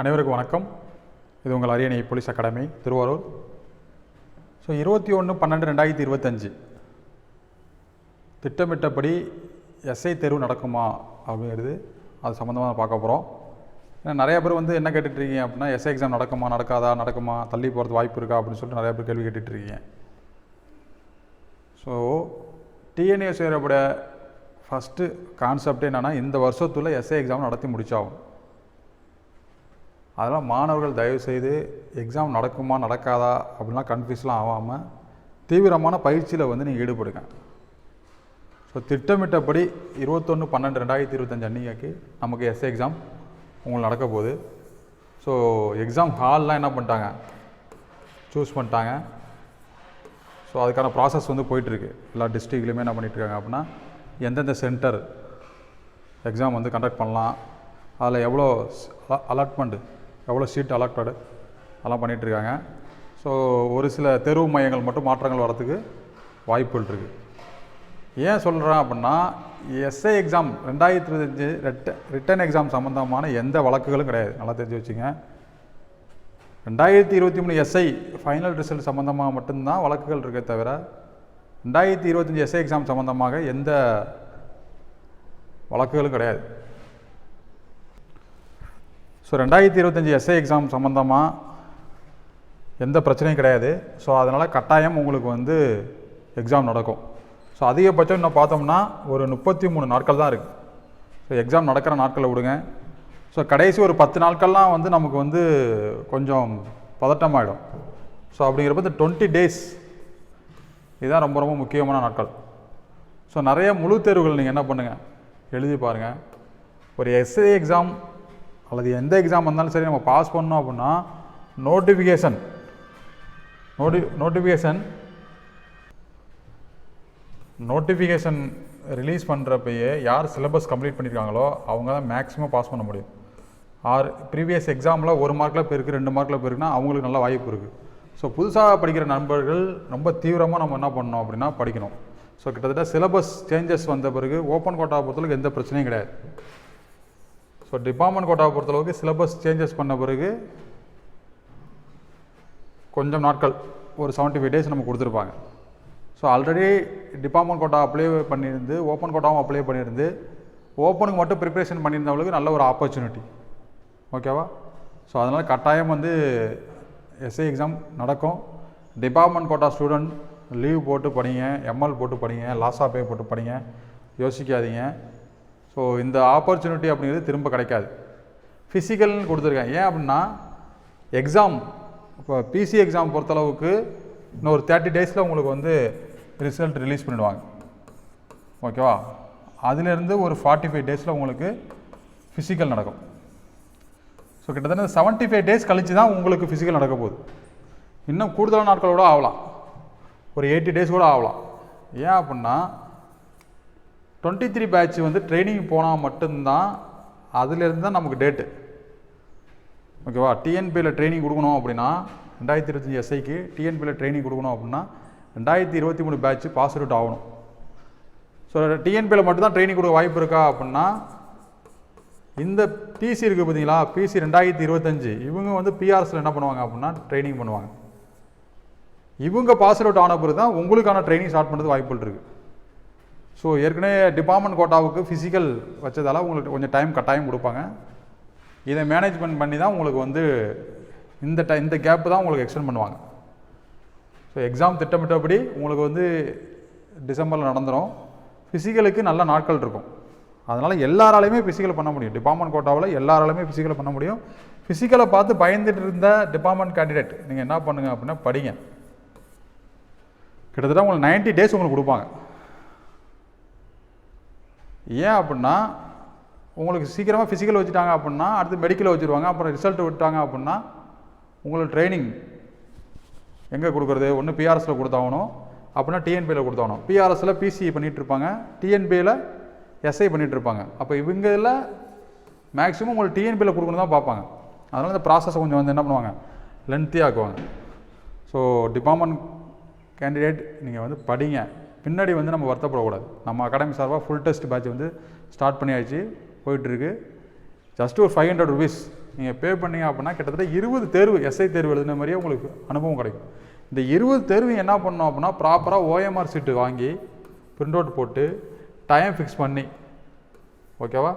அனைவருக்கும் வணக்கம். இது உங்கள் அரியணை போலீஸ் அகாடமி திருவாரூர். ஸோ இருபத்தி ஒன்று பன்னெண்டு ரெண்டாயிரத்தி இருபத்தஞ்சு. திட்டமிட்டபடி எஸ்ஐ தேர்வு நடக்குமா அப்படிங்கிறது அது சம்மந்தமாக பார்க்க போகிறோம் ஏன்னா நிறையா பேர் வந்து என்ன கேட்டுட்ருக்கீங்க அப்படின்னா எஸ்ஐ எக்ஸாம் நடக்குமா நடக்காதா நடக்குமா தள்ளி போகிறது வாய்ப்பு இருக்கா அப்படின்னு சொல்லிட்டு நிறையா பேர் கேள்வி கேட்டுட்ருக்கீங்க. இருக்கீங்க ஸோ சேரப்பட ஃபஸ்ட்டு கான்செப்ட் என்னென்னா இந்த வருஷத்துல எஸ்ஐ எக்ஸாம் நடத்தி முடிச்சாகும் அதெல்லாம் மாணவர்கள் தயவு செய்து எக்ஸாம் நடக்குமா நடக்காதா அப்படின்லாம் கன்ஃபியூஸ்லாம் ஆகாமல் தீவிரமான பயிற்சியில் வந்து நீங்கள் ஈடுபடுங்க. ஸோ திட்டமிட்டபடி இருபத்தொன்று பன்னெண்டு ரெண்டாயிரத்தி இருபத்தஞ்சு அன்னைக்கு நமக்கு எஸ்ஏ எக்ஸாம் உங்களுக்கு நடக்க போகுது. ஸோ எக்ஸாம் ஹால்லாம் என்ன பண்ணிட்டாங்க? சூஸ் பண்ணிட்டாங்க. ஸோ அதுக்கான ப்ராசஸ் வந்து போயிட்டுருக்கு. எல்லா டிஸ்ட்ரிக்ட்லேயுமே என்ன பண்ணிகிட்ருக்காங்க அப்படின்னா எந்தெந்த சென்டர் எக்ஸாம் வந்து கண்டக்ட் பண்ணலாம். அதில் எவ்வளோ அலாட்மெண்ட்டு எவ்வளோ சீட் அலாக்டடு அதெல்லாம் பண்ணிகிட்ருக்காங்க ஸோ ஒரு சில தெருவு மையங்கள் மட்டும் மாற்றங்கள் வரத்துக்கு வாய்ப்புகள் இருக்குது ஏன் சொல்கிறேன் அப்படின்னா எஸ்ஐ எக்ஸாம் ரெண்டாயிரத்தி இருபத்தஞ்சி ரிட்ட ரிட்டன் எக்ஸாம் சம்மந்தமான எந்த வழக்குகளும் கிடையாது. நல்லா தெரிஞ்சு வச்சுங்க. ரெண்டாயிரத்தி இருபத்தி மூணு எஸ்ஐ ஃபைனல் ரிசல்ட் சம்மந்தமாக மட்டும்தான் வழக்குகள் இருக்கே தவிர ரெண்டாயிரத்தி இருபத்தஞ்சி எஸ்ஐ எக்ஸாம் சம்மந்தமாக எந்த வழக்குகளும் கிடையாது. ஸோ ரெண்டாயிரத்தி இருபத்தஞ்சி எஸ்ஐ எக்ஸாம் சம்மந்தமாக எந்த பிரச்சனையும் கிடையாது. ஸோ அதனால் கட்டாயம் உங்களுக்கு வந்து எக்ஸாம் நடக்கும். ஸோ அதிகபட்சம் இன்னும் பார்த்தோம்னா ஒரு முப்பத்தி மூணு நாட்கள் தான் இருக்குது ஸோ எக்ஸாம் நடக்கிற நாட்களை விடுங்க. ஸோ கடைசி ஒரு பத்து நாட்கள்லாம் வந்து நமக்கு வந்து கொஞ்சம் பதட்டமாகிடும் ஸோ அப்படிங்கிறப்ப இந்த டுவெண்ட்டி டேஸ் இதுதான் ரொம்ப ரொம்ப முக்கியமான நாட்கள். ஸோ நிறைய முழு தேர்வுகள் நீங்கள் என்ன பண்ணுங்கள் எழுதி பாருங்கள் ஒரு எஸ்ஏ எக்ஸாம் அல்லது எந்த எக்ஸாம் வந்தாலும் சரி நம்ம பாஸ் பண்ணோம் அப்படின்னா notification noti notification notification release பண்ணுறப்பயே யார் சிலபஸ் கம்ப்ளீட் பண்ணியிருக்காங்களோ அவங்க தான் மேக்ஸிமம் பாஸ் பண்ண முடியும். ஆர் ப்ரீவியஸ் எக்ஸாமில் ஒரு மார்க்கில் போயிருக்கு ரெண்டு மார்க்கில் போயிருக்குன்னா அவங்களுக்கு நல்ல வாய்ப்பு இருக்குது ஸோ புதுசாக படிக்கிற நண்பர்கள் ரொம்ப தீவிரமாக நம்ம என்ன பண்ணணும் அப்படின்னா படிக்கணும். ஸோ கிட்டத்தட்ட சிலபஸ் சேஞ்சஸ் வந்த பிறகு ஓப்பன் கோட்டா பொறுத்தளவுக்கு எந்த பிரச்சனையும் கிடையாது. ஸோ டிபார்ட்மெண்ட் கோட்டாவை பொறுத்தளவுக்கு சிலபஸ் சேஞ்சஸ் பண்ண பிறகு கொஞ்சம் நாட்கள் ஒரு செவன்ட்டி ஃபைவ் டேஸ் நம்ம கொடுத்துருப்பாங்க. So already department quota apply பண்ணியிருந்து open கோட்டாவும் அப்ளை பண்ணியிருந்து ஓப்பனுக்கு மட்டும் ப்ரிப்ரேஷன் பண்ணியிருந்தவங்களுக்கு நல்ல ஒரு ஆப்பர்ச்சுனிட்டி ஓகேவா ஸோ அதனால் கட்டாயம் வந்து எஸ்ஐ எக்ஸாம் நடக்கும். டிபார்ட்மெண்ட் கோட்டா ஸ்டூடெண்ட் லீவ் போட்டு படிங்க எம்எல் போட்டு படிங்க லாஸா பே போட்டு படிங்க யோசிக்காதீங்க. ஸோ இந்த ஆப்பர்ச்சுனிட்டி அப்படிங்கிறது திரும்ப கிடைக்காது. ஃபிசிக்கல்னு கொடுத்துருக்கேன் ஏன் அப்படின்னா எக்ஸாம் இப்போ பிசி எக்ஸாம் பொறுத்தளவுக்கு இன்னும் ஒரு தேர்ட்டி டேஸில் உங்களுக்கு வந்து ரிசல்ட் ரிலீஸ் பண்ணிடுவாங்க. ஓகேவா அதுலேருந்து ஒரு ஃபார்ட்டி ஃபைவ் டேஸில் உங்களுக்கு ஃபிசிக்கல் நடக்கும். ஸோ கிட்டத்தட்ட செவன்ட்டி ஃபைவ் டேஸ் கழித்து தான் உங்களுக்கு ஃபிசிக்கல் நடக்க போகுது. இன்னும் கூடுதலான நாட்களோட ஆகலாம். ஒரு எயிட்டி டேஸ் கூட ஆகலாம். ஏன் அப்படின்னா டுவெண்ட்டி த்ரீ பேட்ச் வந்து ட்ரைனிங் போனால் மட்டும்தான் அதுலேருந்து தான் நமக்கு டேட்டு ஓகேவா டிஎன்பியில் ட்ரைனிங் கொடுக்கணும் அப்படின்னா ரெண்டாயிரத்தி இருபத்தஞ்சி எஸ்ஐக்கு டிஎன்பியில் ட்ரைனிங் கொடுக்கணும் அப்படின்னா ரெண்டாயிரத்தி இருபத்தி மூணு பேட்ச் பாஸ் அவுட் ஆகணும். ஸோ டிஎன்பியில் மட்டும்தான் ட்ரைனிங் கொடுக்க வாய்ப்பு இருக்கா அப்படின்னா இந்த பிசி இருக்குது பார்த்தீங்களா? பிசி ரெண்டாயிரத்தி இருபத்தஞ்சு. இவங்க வந்து பிஆர்எஸில் என்ன பண்ணுவாங்க அப்படின்னா ட்ரைனிங் பண்ணுவாங்க. இவங்க பாஸ் அவுட் ஆன பிறகு தான் உங்களுக்கான ட்ரைனிங் ஸ்டார்ட் பண்ணுறது வாய்ப்புகள் இருக்குது ஸோ ஏற்கனவே டிபார்ட்மெண்ட் கோட்டாவுக்கு ஃபிசிக்கல் வச்சதால உங்களுக்கு கொஞ்சம் டைம் கட்டாயம் கொடுப்பாங்க. இதை மேனேஜ்மெண்ட் பண்ணி தான் உங்களுக்கு வந்து இந்த டை இந்த கேப்பு தான் உங்களுக்கு எக்ஸ்டெண்ட் பண்ணுவாங்க. ஸோ எக்ஸாம் திட்டமிட்டபடி உங்களுக்கு வந்து டிசம்பரில் நடந்துடும் ஃபிசிக்கலுக்கு நல்ல நாட்கள் இருக்கும். அதனால் எல்லாராலையுமே ஃபிசிக்கல் பண்ண முடியும். டிபார்ட்மெண்ட் கோட்டாவில் எல்லாராலையுமே ஃபிசிக்கல் பண்ண முடியும். ஃபிசிக்கலை பார்த்து பயந்துட்டு இருந்த டிபார்ட்மெண்ட் கேண்டிடேட் நீங்கள் என்ன பண்ணுங்கள் அப்படின்னா படிங்க. கிட்டத்தட்ட உங்களுக்கு நைன்ட்டி டேஸ் உங்களுக்கு கொடுப்பாங்க. ஏன் அப்படின்னா உங்களுக்கு சீக்கிரமாக ஃபிசிக்கல் வச்சுட்டாங்க அப்படின்னா அடுத்து மெடிக்கலை வச்சுருவாங்க அப்புறம் ரிசல்ட் விட்டாங்க அப்படின்னா உங்களுக்கு ட்ரைனிங் எங்கே கொடுக்குறது? ஒன்று பிஆர்எஸில் கொடுத்தாகணும் அப்படின்னா டிஎன்பியில் கொடுத்தாகணும். பிஆர்எஸில் பிசிஇ பண்ணிகிட்டு இருப்பாங்க டிஎன்பியில் எஸ்ஐ பண்ணிகிட்டு இருப்பாங்க. அப்போ இவங்க இதில் மேக்ஸிமம் உங்களுக்கு டிஎன்பியில் கொடுக்கணும் தான் பார்ப்பாங்க. அதனால் இந்த ப்ராசஸை கொஞ்சம் வந்து என்ன பண்ணுவாங்க? லென்த்தியாக ஆக்குவாங்க. ஸோ டிபார்ட்மெண்ட் கேண்டிடேட் நீங்கள் வந்து படிங்க. பின்னாடி வந்து நம்ம வருத்தப்படக்கூடாது. நம்ம அகாடமி சார்பாக ஃபுல் டெஸ்ட் பேட்ச் வந்து ஸ்டார்ட் பண்ணியாச்சு போயிட்டுருக்கு. ஜஸ்ட் ஒரு ஃபைவ் ஹண்ட்ரட் ருபீஸ் நீங்கள் பே பண்ணீங்க அப்படின்னா கிட்டத்தட்ட இருபது தேர்வு எஸ்ஐ தேர்வு எழுதின மாதிரியே உங்களுக்கு அனுபவம் கிடைக்கும். இந்த இருபது தேர்வு என்ன பண்ணணும் அப்படின்னா ப்ராப்பராக ஓஎம்ஆர் சீட்டு வாங்கி பிரிண்ட் அவுட் போட்டு டைம் ஃபிக்ஸ் பண்ணி ஓகேவா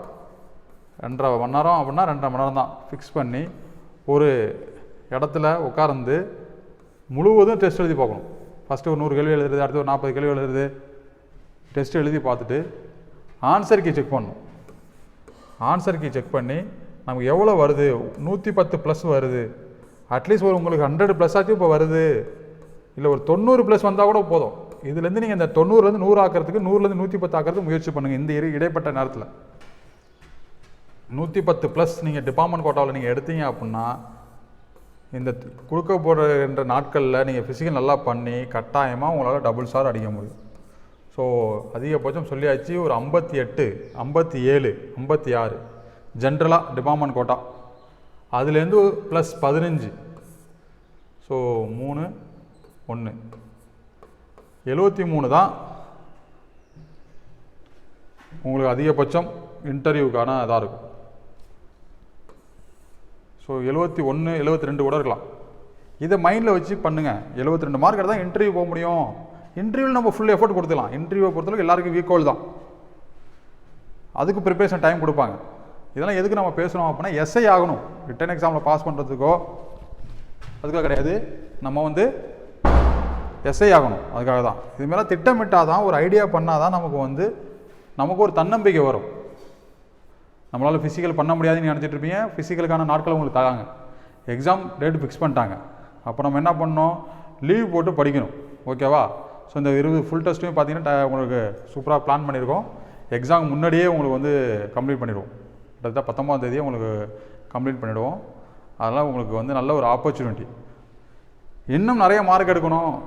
ரெண்டரை மணி நேரம் அப்படின்னா ரெண்டரை மணி நேரம் தான் ஃபிக்ஸ் பண்ணி ஒரு இடத்துல உட்கார்ந்து முழுவதும் டெஸ்ட் எழுதி பார்க்கணும். ஃபஸ்ட்டு ஒரு நூறு கேள்வி எழுதுறது அடுத்து ஒரு நாற்பது கேள்வி எழுதுறது. டெஸ்ட் எழுதி பார்த்துட்டு ஆன்சர் கீ செக் பண்ணணும். ஆன்சர் கீ செக் பண்ணி நமக்கு எவ்வளோ வருது? நூற்றி பத்து ப்ளஸ் வருது அட்லீஸ்ட் ஒரு உங்களுக்கு ஹண்ட்ரட் ப்ளஸ் ஆச்சும் இப்போ வருது. இல்லை ஒரு தொண்ணூறு ப்ளஸ் வந்தால் கூட போதும். இதுலேருந்து நீங்கள் இந்த தொண்ணூறுலேருந்து நூறு ஆக்கிறதுக்கு நூறுலேருந்து நூற்றி பத்து ஆக்கிறதுக்கு முயற்சி பண்ணுங்கள் இந்த இரு இடைப்பட்ட நேரத்தில். நூற்றி பத்து ப்ளஸ் நீங்கள் டிபார்ட்மெண்ட் கோட்டாவில் நீங்கள் எடுத்தீங்க அப்படின்னா இந்த கொடுக்க போகிற நாட்களில் நீங்கள் ஃபிசிக்கல் நல்லா பண்ணி கட்டாயமாக உங்களால் டபுள் ஸ்டார் அடிக்க முடியும். ஸோ அதிகபட்சம் சொல்லியாச்சு ஒரு ஐம்பத்தி எட்டு ஐம்பத்தி ஏழு ஐம்பத்தி ஆறு ஜென்ரலாக டிபார்ட்மெண்ட் கோட்டா அதுலேருந்து ப்ளஸ் பதினஞ்சு. ஸோ மூணு ஒன்று எழுபத்தி மூணு தான் உங்களுக்கு அதிகபட்சம் இன்டர்வியூக்கான இதாக இருக்கும். ஸோ எழுபத்தி ஒன்று எழுபத்தி ரெண்டு கூட இருக்கலாம். இதை மைண்டில் வச்சு பண்ணுங்கள் எழுபத்தி ரெண்டு மார்க் தான் இன்டர்வியூ போக முடியும். இன்டர்வியூவில் நம்ம ஃபுல் எஃபோர்ட் கொடுத்துக்கலாம் இன்டர்வியூவை பொறுத்தளவுக்கு எல்லாருக்கும் வீக்கோல் தான். அதுக்கு ப்ரிப்பரேஷன் டைம் கொடுப்பாங்க. இதெல்லாம் எதுக்கு நம்ம பேசுகிறோம் அப்படின்னா எஸ்ஐ ஆகணும். ரிட்டன் எக்ஸாமில் பாஸ் பண்ணுறதுக்கோ அதுக்காக கிடையாது. நம்ம வந்து எஸ்ஐ ஆகணும். அதுக்காக தான். இதுமாரி திட்டமிட்டால் தான் ஒரு ஐடியா பண்ணால் தான் நமக்கு வந்து நமக்கு ஒரு தன்னம்பிக்கை வரும். நம்மளால் ஃபிசிக்கல் பண்ண முடியாதுன்னு நினச்சிட்டு இருப்பீங்க. ஃபிசிக்கலுக்கான நாட்களை உங்களுக்கு தராங்க. எக்ஸாம் டேட் ஃபிக்ஸ் பண்ணிட்டாங்க. அப்போ நம்ம என்ன பண்ணணும்? லீவ் போட்டு படிக்கணும். ஓகேவா ஸோ இந்த இருபது ஃபுல் டெஸ்ட்டுமே பார்த்தீங்கன்னா ட- உங்களுக்கு சூப்பராக பிளான் பண்ணியிருக்கோம் எக்ஸாம் முன்னாடியே உங்களுக்கு வந்து கம்ப்ளீட் பண்ணிடுவோம். கிட்டத்தட்ட பத்தொம்பதாம் தேதியே உங்களுக்கு கம்ப்ளீட் பண்ணிவிடுவோம் அதெல்லாம் உங்களுக்கு வந்து நல்ல ஒரு ஆப்பர்ச்சுனிட்டி இன்னும் நிறைய மார்க் எடுக்கணும்.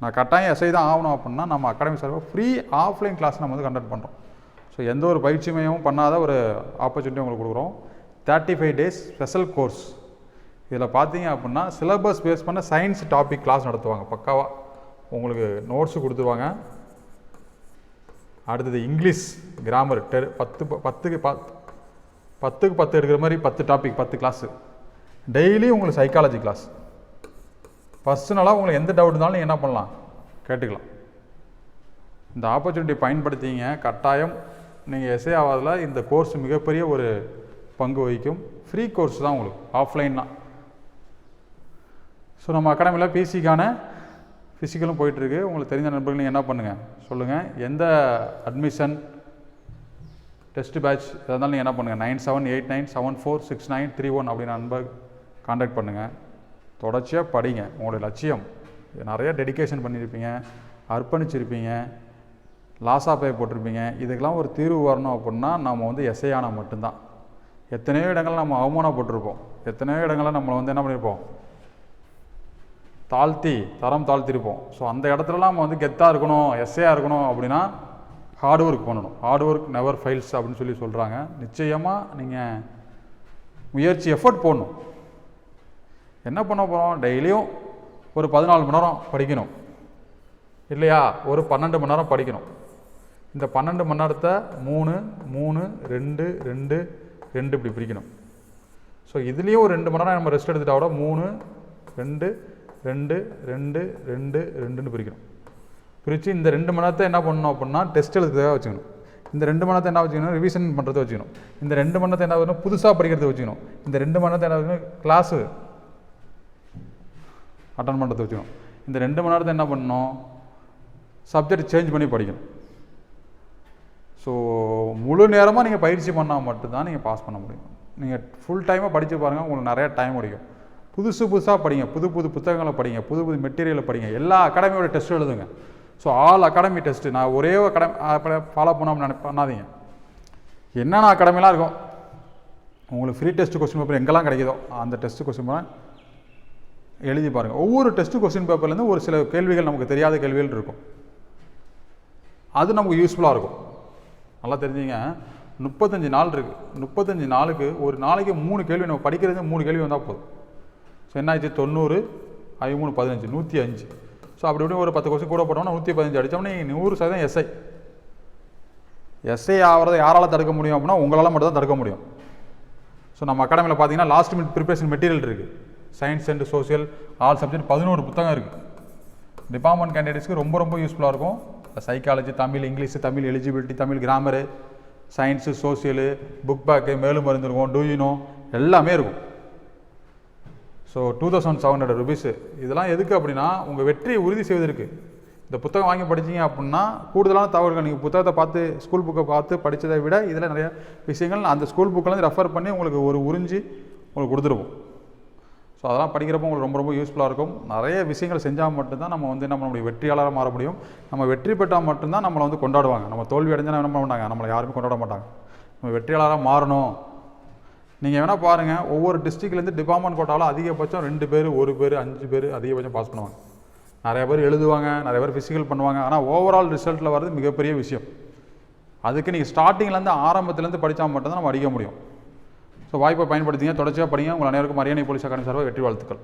நான் கட்டாயம் எஸ்ஐ தான் ஆகணும் அப்படின்னா நம்ம அகாடமி சார்பாக ஃப்ரீ ஆஃப்லைன் கிளாஸ் நம்ம வந்து கண்டக்ட் பண்ணுறோம் ஸோ எந்த ஒரு பயிற்சி மையமும் பண்ணாத ஒரு ஆப்பர்ச்சுனிட்டி உங்களுக்கு கொடுக்குறோம். Thirty five days special course இதில் பார்த்தீங்க அப்படின்னா சிலபஸ் பேஸ் பண்ண சயின்ஸ் டாபிக் கிளாஸ் நடத்துவாங்க பக்காவாக உங்களுக்கு நோட்ஸு கொடுத்துருவாங்க. அடுத்தது இங்கிலீஷ் கிராமர் டெ பத்து ப- பத்துக்கு ப பத்துக்கு பத்து எடுக்கிற மாதிரி பத்து டாபிக் பத்து கிளாஸு டெய்லி உங்களுக்கு சைக்காலஜி கிளாஸ் பர்சனலாக உங்களுக்கு எந்த டவுட் இருந்தாலும் நீங்கள் என்ன பண்ணலாம்? கேட்டுக்கலாம். இந்த ஆப்பர்ச்சுனிட்டி பயன்படுத்திங்க கட்டாயம் நீங்கள் எஸ்ஏ ஆகாதில் இந்த கோர்ஸ் மிகப்பெரிய ஒரு பங்கு வகிக்கும். ஃப்ரீ கோர்ஸ் தான் உங்களுக்கு ஆஃப்லைன் தான். ஸோ நம்ம அகாடமியில் பிசிக்கான ஃபிசிக்கலும் போயிட்டுருக்கு. உங்களுக்கு தெரிஞ்ச நண்பர்கள் நீங்கள் என்ன பண்ணுங்கள் சொல்லுங்கள் எந்த அட்மிஷன் டெஸ்ட் பேட்ச் எதாக இருந்தாலும் நீங்கள் என்ன பண்ணுங்கள் nine seven eight nine seven four six nine three one அப்படின்னு நண்பர் காண்டாக்ட் பண்ணுங்கள் தொடர்ச்சியாக படிங்க. உங்களுடைய லட்சியம். நிறையா டெடிக்கேஷன் டெடிகேஷன் பண்ணியிருப்பீங்க. அர்ப்பணிச்சிருப்பீங்க. லாஸா பே போட்டிருப்பீங்க. இதுக்கெல்லாம் ஒரு தீர்வு வரணும் அப்படின்னா நம்ம வந்து எஸ்ஐ மட்டும்தான். எத்தனையோ இடங்களில் நம்ம அவமானப்பட்டிருப்போம் எத்தனையோ இடங்களில் நம்மளை வந்து என்ன பண்ணியிருப்போம் தாழ்த்தி தரம் தாழ்த்திருப்போம். ஸோ அந்த இடத்துலலாம் நம்ம வந்து கெத்தாக இருக்கணும் எஸ்ஏயாக இருக்கணும் அப்படின்னா ஹார்ட் ஒர்க் பண்ணணும். ஹார்ட் ஒர்க் நெவர் ஃபைல்ஸ் அப்படின்னு சொல்லி சொல்கிறாங்க நிச்சயமாக நீங்கள் முயற்சி எஃபர்ட் போடணும். என்ன பண்ண போகிறோம் டெய்லியும் ஒரு பதினாலு மணி நேரம் படிக்கணும். இல்லையா? ஒரு பன்னெண்டு மணி நேரம் படிக்கணும். இந்த பன்னெண்டு மணி நேரத்தை மூணு மூணு ரெண்டு ரெண்டு ரெண்டு இப்படி பிரிக்கணும். ஸோ இதுலேயும் ஒரு ரெண்டு மணி நேரம் நம்ம ரெஸ்ட் எடுத்துட்டா கூட மூணு ரெண்டு ரெண்டு ரெண்டு ரெண்டு ரெண்டுன்னு பிரிக்கணும். பிரித்து இந்த ரெண்டு மணி நேரத்தை என்ன பண்ணணும் அப்படின்னா டெஸ்ட் எழுதுறதுக்காக வச்சுக்கணும். இந்த ரெண்டு மணி நேரத்தை என்ன வச்சுக்கணும்? ரிவிஷன் பண்ணுறதை வச்சுக்கணும். இந்த ரெண்டு மணி நேரத்தை என்ன பண்ணணும்? புதுசாக படிக்கிறதை வச்சுக்கணும். இந்த ரெண்டு மணி நேரத்தை என்ன வச்சுக்கணும்? கிளாஸு அட்டன் பண்ணுறதை வச்சுக்கணும். இந்த ரெண்டு மணி நேரத்தை என்ன பண்ணணும்? சப்ஜெக்ட் சேஞ்ச் பண்ணி படிக்கணும். ஸோ முழு நேரமாக நீங்கள் பயிற்சி பண்ணால் மட்டும்தான் நீங்கள் பாஸ் பண்ண முடியும். நீங்கள் ஃபுல் டைமாக படித்து பாருங்கள் உங்களுக்கு நிறைய டைம் கிடைக்கும். புதுசு புதுசாக படிங்க புது புது புத்தகங்களை படிங்க புது புது மெட்டீரியலை படிங்க. எல்லா அகாடமியோட டெஸ்ட் எழுதுங்க. ஸோ ஆல் அகாடமி டெஸ்ட்டு நான் ஒரே அகாடமி ஃபாலோ பண்ணாமல் நினை பண்ணாதீங்க. என்னென்ன அகாடமிலாம் இருக்கும்? உங்களுக்கு ஃப்ரீ டெஸ்ட் கொஸ்டின் பேப்பர் எங்கெல்லாம் கிடைக்குதோ அந்த டெஸ்ட் கொஸ்டின் பேப்பர் எழுதி பாருங்கள் ஒவ்வொரு டெஸ்ட் கொஸ்டின் பேப்பர்லேருந்து ஒரு சில கேள்விகள் நமக்கு தெரியாத கேள்விகள் இருக்கும். அது நமக்கு யூஸ்ஃபுல்லாக இருக்கும். நல்லா தெரிஞ்சுங்க. முப்பத்தஞ்சு நாள் இருக்குது முப்பத்தஞ்சு நாளுக்கு ஒரு நாளைக்கு மூணு கேள்வி நம்ம படிக்கிறது மூணு கேள்வி வந்தால் போதும். ஸோ என்ன தொண்ணூறு ஐமூணு பதினஞ்சு நூற்றி அஞ்சு. ஸோ அப்படி இப்படி ஒரு பத்து கொஸ்டின் கூட போட்டோம்னா நூற்றி பதினஞ்சு அடித்தோம்னா நூறு சதவீதம் எஸ்ஐ எஸ்ஐ ஆகிறத யாரால் தடுக்க முடியும் அப்படின்னா உங்களால் மட்டும் தான் தடுக்க முடியும். ஸோ நம்ம அகாடமியில் பார்த்தீங்கன்னா லாஸ்ட் மினிட் ப்ரிப்பரேஷன் மெட்டீரியல் இருக்குது science and social all subject பதினோரு புத்தகம் இருக்குது டிபார்ட்மெண்ட் கேண்டிடேட்ஸ்க்கு ரொம்ப ரொம்ப யூஸ்ஃபுல்லாக இருக்கும். Psychology Tamil English Tamil eligibility Tamil grammar science social book back மேலும் மருந்து இருக்கும் டூயினோ எல்லாமே இருக்கும். So two thousand seven hundred rupees இதெல்லாம் எதுக்கு அப்படின்னா உங்கள் வெற்றியை உறுதி செய்வதற்கு. இந்த புத்தகம் வாங்கி படித்தீங்க அப்படின்னா கூடுதலான தகவல்கள் நீங்கள் புத்தகத்தை பார்த்து ஸ்கூல் புக்கை பார்த்து படித்ததை விட இதில் நிறைய விஷயங்கள் அந்த ஸ்கூல் புக்கிலேருந்து ரெஃபர் பண்ணி உங்களுக்கு ஒரு உறிஞ்சி உங்களுக்கு கொடுத்துருவோம். ஸோ அதெல்லாம் படிக்கிறப்போ உங்களுக்கு ரொம்ப ரொம்ப யூஸ்ஃபுல்லாக இருக்கும். நிறைய விஷயங்கள் செஞ்சால் மட்டும்தான் நம்ம வந்து நம்மளுடைய வெற்றியாளராக மாற முடியும். நம்ம வெற்றி பெற்றால் மட்டும்தான் நம்மளை வந்து கொண்டாடுவாங்க. நம்ம தோல்வி அடைஞ்சால் என்ன பண்ண மாட்டாங்க நம்மளை யாருமே கொண்டாட மாட்டாங்க. நம்ம வெற்றியாளராக மாறணும். நீங்கள் வேணால் பாருங்கள் ஒவ்வொரு டிஸ்ட்ரிக்ட்லேருந்து டிபார்ட்மெண்ட் கோட்டாவில் அதிகபட்சம் ரெண்டு பேர் ஒரு பேர் அஞ்சு பேர் அதிகபட்சம் பாஸ் பண்ணுவாங்க. நிறைய பேர் எழுதுவாங்க நிறைய பேர் ஃபிசிக்கல் பண்ணுவாங்க. ஆனால் ஓவரால் ரிசல்ட்டில் வர்றது மிகப்பெரிய விஷயம். அதுக்கு நீங்கள் ஸ்டார்டிங்லேருந்து ஆரம்பத்துலேருந்து படித்தா மட்டும்தான் நம்ம அடிக்க முடியும். ஸோ வாய்ப்பை பயன்படுத்திங்க தொடர்ச்சியாக படிங்க. உங்கள் அனைவருக்கும் அரியணை போலீஸ் அகாடமி சார்பாக வெற்றி வாழ்த்துக்கள்.